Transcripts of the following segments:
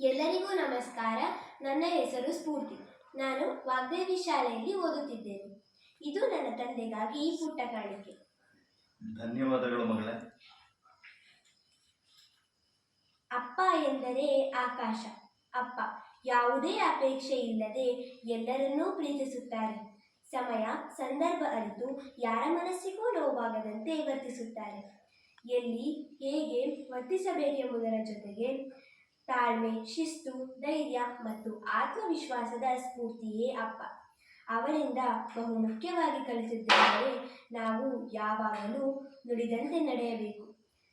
ಎಲ್ಲರಿಗೂ ನಮಸ್ಕಾರ. ನನ್ನ ಹೆಸರು ಸ್ಫೂರ್ತಿ. ನಾನು ವಾಗ್ದೇವಿ ಶಾಲೆಯಲ್ಲಿ ಓದುತ್ತಿದ್ದೇನೆ. ಇದು ನನ್ನ ತಂದೆಗಾಗಿ ಈ ಪುಟ್ಟ ಕಾಣಿಕೆ. ಧನ್ಯವಾದಗಳು ಮಗಳೇ. ಅಪ್ಪ ಎಂದರೆ ಆಕಾಶ. ಅಪ್ಪ ಯಾವುದೇ ಅಪೇಕ್ಷೆ ಇಲ್ಲದೆ ಎಲ್ಲರನ್ನೂ ಪ್ರೀತಿಸುತ್ತಾರೆ. ಸಮಯ ಸಂದರ್ಭ ಅರಿತು ಯಾರ ಮನಸ್ಸಿಗೂ ನೋವಾಗದಂತೆ ವರ್ತಿಸುತ್ತಾರೆ. ಎಲ್ಲಿ ಹೇಗೆ ವರ್ತಿಸಬೇಕೆಂಬುದರ ಜೊತೆಗೆ ತಾಳ್ಮೆ, ಶಿಸ್ತು, ಧೈರ್ಯ ಮತ್ತು ಆತ್ಮವಿಶ್ವಾಸದ ಸ್ಫೂರ್ತಿಯೇ ಅಪ್ಪ. ಅವರಿಂದ ಬಹು ಮುಖ್ಯವಾಗಿ ಕಲಿಸಿದ್ದೆಂದರೆ ನಾವು ಯಾವಾಗಲೂ ನುಡಿದಂತೆ ನಡೆಯಬೇಕು.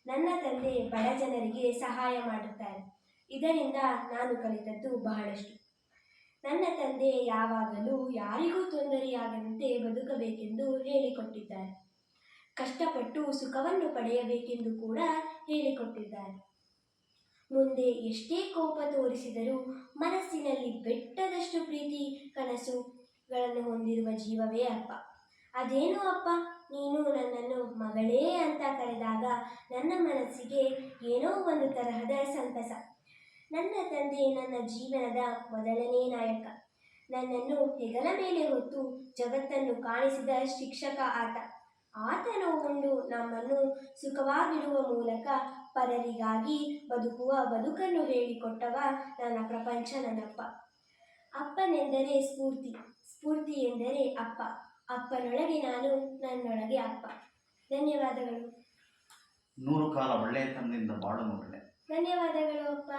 ನನ್ನ ತಂದೆ ಬಡ ಜನರಿಗೆ ಸಹಾಯ ಮಾಡುತ್ತಾರೆ. ಇದರಿಂದ ನಾನು ಕಲಿತದ್ದು ಬಹಳಷ್ಟು. ನನ್ನ ತಂದೆ ಯಾವಾಗಲೂ ಯಾರಿಗೂ ತೊಂದರೆಯಾಗದಂತೆ ಬದುಕಬೇಕೆಂದು ಹೇಳಿಕೊಟ್ಟಿದ್ದಾರೆ. ಕಷ್ಟಪಟ್ಟು ಸುಖವನ್ನು ಪಡೆಯಬೇಕೆಂದು ಕೂಡ ಹೇಳಿಕೊಟ್ಟಿದ್ದಾರೆ. ಮುಂದೆ ಎಷ್ಟೇ ಕೋಪ ತೋರಿಸಿದರೂ ಮನಸ್ಸಿನಲ್ಲಿ ಬೆಟ್ಟದಷ್ಟು ಪ್ರೀತಿ, ಕನಸುಗಳನ್ನು ಹೊಂದಿರುವ ಜೀವವೇ ಅಪ್ಪ. ಅದೇನು ಅಪ್ಪ, ನೀನು ನನ್ನನ್ನು ಮಗಳೇ ಅಂತ ಕರೆದಾಗ ನನ್ನ ಮನಸ್ಸಿಗೆ ಏನೋ ಒಂದು ತರಹದ ಸಂತಸ. ನನ್ನ ತಂದೆ ನನ್ನ ಜೀವನದ ಮೊದಲನೇ ನಾಯಕ. ನನ್ನನ್ನು ಹೆಗಲ ಮೇಲೆ ಹೊತ್ತು ಜಗತ್ತನ್ನು ಕಾಣಿಸಿದ ಶಿಕ್ಷಕ ಆತ. ಆತನು ಉಂಡು ನಮ್ಮನ್ನು ಸುಖವಾಗಿಡುವ ಮೂಲಕ ಪರರಿಗಾಗಿ ಬದುಕುವ ಬದುಕನ್ನು ಹೇಳಿಕೊಟ್ಟವ ನನ್ನ ಪ್ರಪಂಚ ನನ್ನಪ್ಪ. ಅಪ್ಪನೆಂದರೆ ಸ್ಫೂರ್ತಿ ಸ್ಫೂರ್ತಿ ಎಂದರೆ ಅಪ್ಪ. ಅಪ್ಪನೊಳಗೆ ನಾನು ನನ್ನೊಳಗೆ ಅಪ್ಪ. ಧನ್ಯವಾದಗಳು. ನೂರು ಕಾಲ ಒಳ್ಳೆಯತನದಿಂದ ಬಾಳು ಮಗಳೇ ಧನ್ಯವಾದಗಳು ಅಪ್ಪ.